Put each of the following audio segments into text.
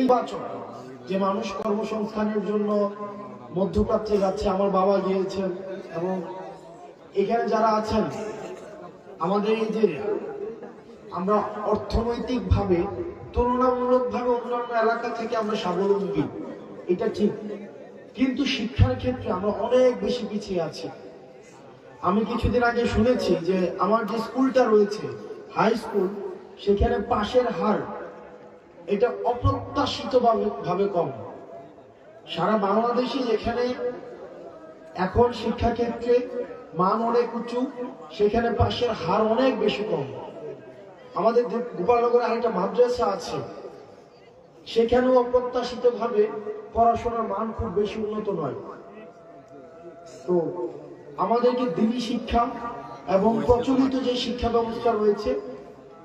নির্বাচন। যে মানুষ কর্মসংস্থানের জন্য মধ্যপ্রাচ্যে যাচ্ছে, আমার বাবা গিয়েছেন এবং এখানে যারা আছেন, আমাদের এই যে আমরা অর্থনৈতিকভাবে, তুলনামূলকভাবে অন্যান্য এলাকা থেকে আমরা স্বাবলম্বী, এটা ঠিক। কিন্তু শিক্ষার ক্ষেত্রে আমরা অনেক বেশি পিছিয়ে আছি। আমি কিছুদিন আগে শুনেছি যে আমার যে স্কুলটা রয়েছে, হাই স্কুল, সেখানে পাশের হার এটা অপ্রত্যাশিত ভাবে কম। সারা বাংলাদেশে যেখানে এখন শিক্ষাক্ষেত্রে মান অনেক উঁচু, সেখানে পাশের হার অনেক বেশি কম। আমাদের গোপালনগরে আরেকটা মাদ্রাসা আছে, সেখানেও অপ্রত্যাশিত ভাবে পড়াশোনার মান খুব বেশি উন্নত নয়। তো আমাদেরকে দিনী শিক্ষা এবং প্রচলিত যে শিক্ষা ব্যবস্থা রয়েছে,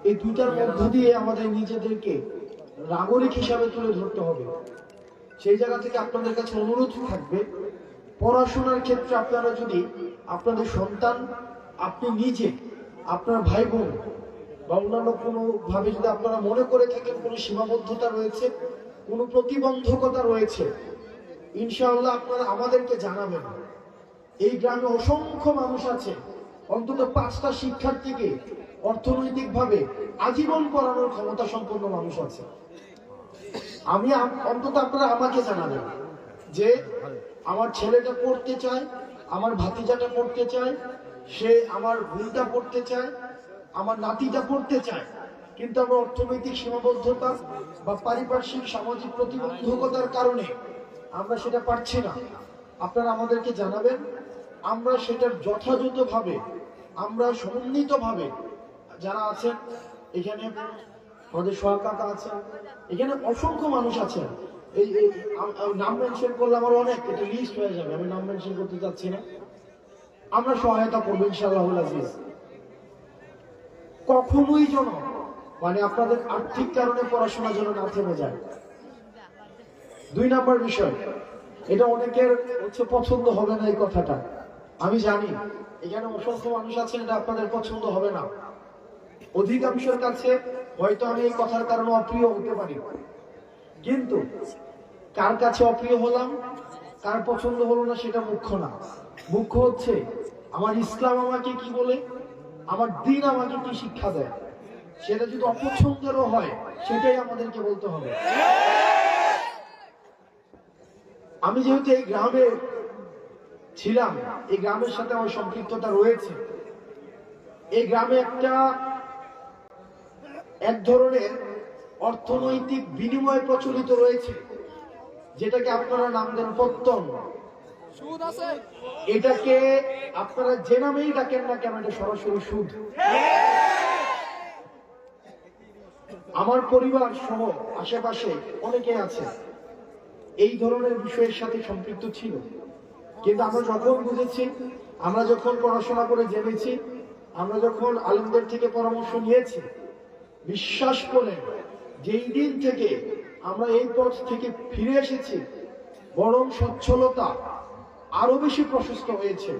এই দুইটার মধ্য দিয়ে আমাদের নিজেদেরকে নাগরিক হিসাবে তুলে ধরতে হবে। সেই জায়গা থেকে আপনাদের কাছে অনুরোধ থাকবে, পড়াশোনার ক্ষেত্রে আপনারা যদি আপনাদের সন্তান, আপনি নিজে, আপনার ভাই বোন বা অন্যান্য কোনো ভাবে যদি আপনারা মনে করে থাকেন কোনো সীমাবদ্ধতা রয়েছে, কোনো প্রতিবন্ধকতা রয়েছে, ইনশাআল্লাহ আপনারা আমাদেরকে জানাবেন। এই গ্রামে অসংখ্য মানুষ আছে, অন্তত পাঁচটা শিক্ষার্থীকে অর্থনৈতিকভাবে আজীবন করানোর ক্ষমতা সম্পন্ন মানুষ আছে। আমি অন্তত আপনারা আমাকে জানাবেন যে আমার ছেলেটা পড়তে চায়, আমার ভাতিজাটা পড়তে চায়, সে আমার বোনটা পড়তে চায়, আমার নাতিটা পড়তে চায়। কিন্তু আমরা অর্থনৈতিক সীমাবদ্ধতা বা পারিপার্শ্বিক সামাজিক প্রতিবন্ধকতার কারণে আমরা সেটা পারছি না। আপনারা আমাদেরকে জানাবেন, আমরা সেটার যথাযথভাবে, আমরা সমন্বিতভাবে যারা আছেন, এখানে আমাদের সহায়তা আছে এখানে অসংখ্য মানুষ আছেন। এই নাম মেনশন করলে আমার অনেক, এটা লিস্ট হয়ে যাবে। আমি নাম মেনশন করতে চাচ্ছি না। আমরা সহায়তা করব ইনশাআল্লাহ আজিজ। কখনোই যেন মানে আপনাদের আর্থিক কারণে পড়াশোনা যেন না থেমে যায়। দুই নাম্বার বিষয়, এটা অনেকের হচ্ছে পছন্দ হবে না এই কথাটা। আমি জানি, এখানে অসংখ্য মানুষ আছেন, এটা আপনাদের পছন্দ হবে না। অধিকাংশের কাছে হয়তো আমি এই কথার কারণে অপ্রিয় হতে পারি। কিন্তু কার কাছে অপ্রিয় হলাম, কার পছন্দ হলো না সেটা মুখ্য না। মুখ্য হচ্ছে, আমার ইসলাম আমাকে কি বলে? আমার দিন আমাকে কি শিক্ষা দেয়? সেটা যদি অপছন্দেরও হয়, সেটাই আমাদেরকে বলতে হবে। আমি যেহেতু এই গ্রামে ছিলাম, এই গ্রামের সাথে আমার সম্পৃক্ততা রয়েছে। এই গ্রামে একটা এক ধরনের অর্থনৈতিক বিনিময় প্রচলিত রয়েছে যেটাকে আপনারা নাম দেন পত্তন সুদ আছে। এটাকে আপনারা যে নামেই ডাকেন না কেন এটা সরাসরি সুদ। আমার পরিবার সহ আশেপাশে অনেকে আছে এই ধরনের বিষয়ের সাথে সম্পৃক্ত ছিল। কিন্তু আমরা যখন বুঝেছি আমরা যখন পড়াশোনা করে জেনেছি আমরা যখন আলেমদের থেকে পরামর্শ নিয়েছি বিশ্বাস করেন যেই দিন থেকে আমরা এই পথ থেকে ফিরে এসেছি, বরং সচ্ছলতা আরও বেশি প্রশস্ত হয়েছে।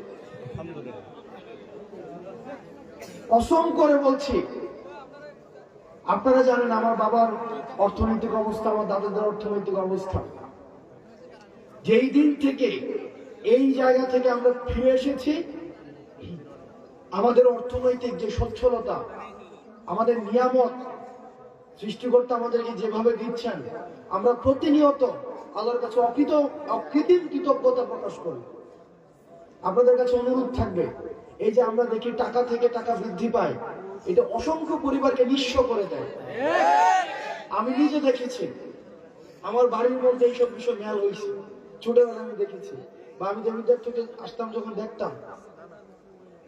অসম করে বলছি, আপনারা জানেন আমার বাবার অর্থনৈতিক অবস্থা, আমার দাদাদের অর্থনৈতিক অবস্থা। যেই দিন থেকে এই জায়গা থেকে আমরা ফিরে এসেছি, আমাদের অর্থনৈতিক যে সচ্ছলতা আমাদের নিয়ামত সৃষ্টিকর্তা আমাদেরকে যেভাবে দিচ্ছেন, আমরা প্রতিনিয়ত আল্লাহর কাছে অকৃত, অকৃত্রিম কৃতজ্ঞতা প্রকাশ করি। আপনাদের কাছে অনুরোধ থাকবে, এই যে আমরা দেখি টাকা থেকে টাকা বৃদ্ধি পায়, এটা অসংখ্য পরিবারকে নিঃস্ব করে দেয়। আমি নিজে দেখেছি, আমার বাড়ির মধ্যে এইসব বিষয় মেয়াল হয়েছে ছোটবেলা আমি দেখেছি, বা আমি দেবীদের থেকে আসতাম যখন দেখতাম।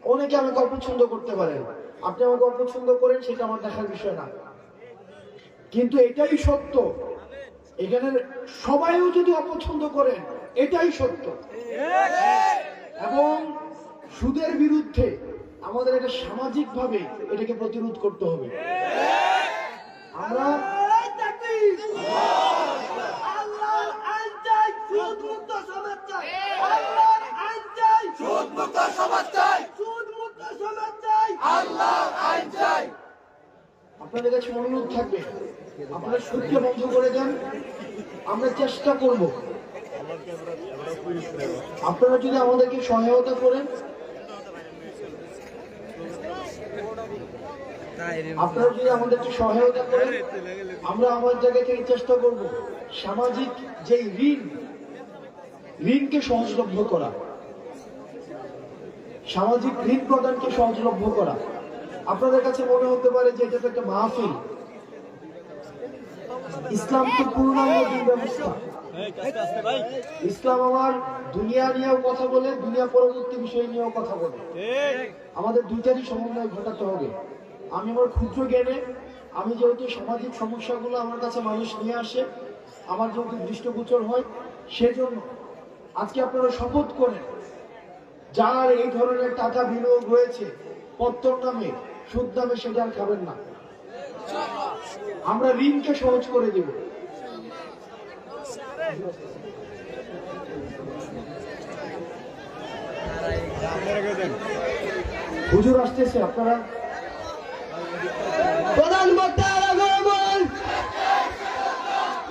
অনেকে আমাকে অপছন্দ করতে পারেন আপনি আমাকে অপছন্দ করেন, সেটা আমার দেখার বিষয় না। কিন্তু এটাই সত্য। এখানে সবাইও যদি অপছন্দ করেন, এটাই সত্য। এবং সুদের বিরুদ্ধে আমাদের এটা সামাজিকভাবে এটাকে প্রতিরোধ করতে হবে। আমরা আপনাদের কাছে অনুরোধ থাকবে, আপনারা সুদকে বন্ধ করে দেন, আমরা চেষ্টা করব। আপনারা যদি আমাদেরকে সহায়তা করেন, আপনারা যদি আমাদেরকে সহায়তা করেন, আমরা আমার জায়গা থেকে চেষ্টা করব সামাজিক যে ঋণ, ঋণকে সহজলভ্য করা, সামাজিক ঋণ প্রদানকে সহজলভ্য করা। আপনাদের কাছে মনে হতে পারে যে এটা তো একটা মাহফিল। ইসলাম তো ব্যবস্থা। ইসলাম আমার দুনিয়া নিয়েও কথা বলে, দুনিয়া পরবর্তী বিষয় নিয়েও কথা বলে। আমাদের দুইটারই সমন্বয় ঘটাতে হবে। আমি আমার ক্ষুদ্র জ্ঞানে, আমি যেহেতু সামাজিক সমস্যাগুলো আমার কাছে মানুষ নিয়ে আসে, আমার যেহেতু দৃষ্টগোচর হয়, সেজন্য আজকে আপনারা শপথ করেন, যার এই ধরনের টাকা বিনিয়োগ হয়েছে, পত্তর নামে সুদ দামে সেটা আর খাবেন না। আমরা ঋণকে সহজ করে দেব। হুজুর আসতেছে আপনারা প্রধান বক্তার আগমন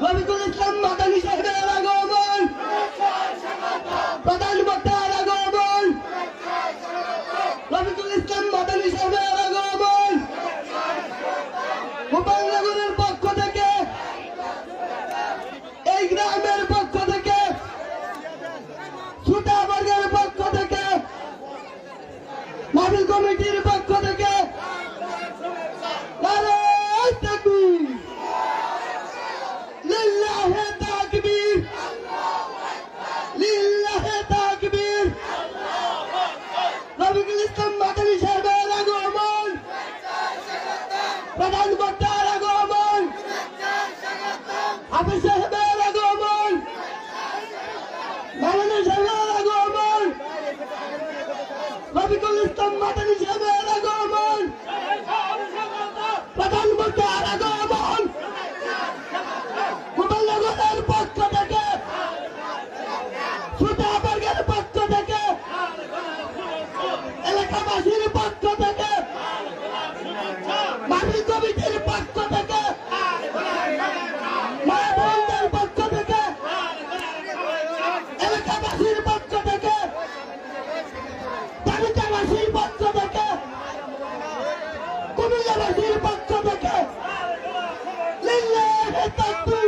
রবিকুল ইসলাম মাদানী সাহেবের আগমন প্রধান বক্তার আগমন রবিকুল ইসলাম মাদানী সাহেবের আগমন গোপালনগরের পক্ষ থেকে এই গ্রামের পক্ষ থেকে সুতাবর্গের পক্ষ থেকে মাহফিল কমিটির পক্ষ থেকে নারায় তাকবীর লিল্লাহে তাকবীর লিল্লাহে তাকবীর রবিকুল ইসলাম মাদানী সাহেবের আগমন প্রধান বক্তার আগমন হাফিজ সাহেবের আগমন মালানা সাহেবের আগমন রবিকুল ইসলাম মাদানী সাহেবের আগমন প্রধান বক্তার আগমন গোপালনগরের পক্ষ থেকে, সুতাবর্গের পক্ষ থেকে, এলাকাবাসীর পক্ষ থেকে মাফি কমিটির পক্ষ থেকে মা বোনদের পক্ষ থেকে এলাকাবাসীর পক্ষ থেকে তালিকাবাসীর পক্ষ থেকে কুমিল্লাবাসীর পক্ষ থেকে লিল্লাহে তাকবীর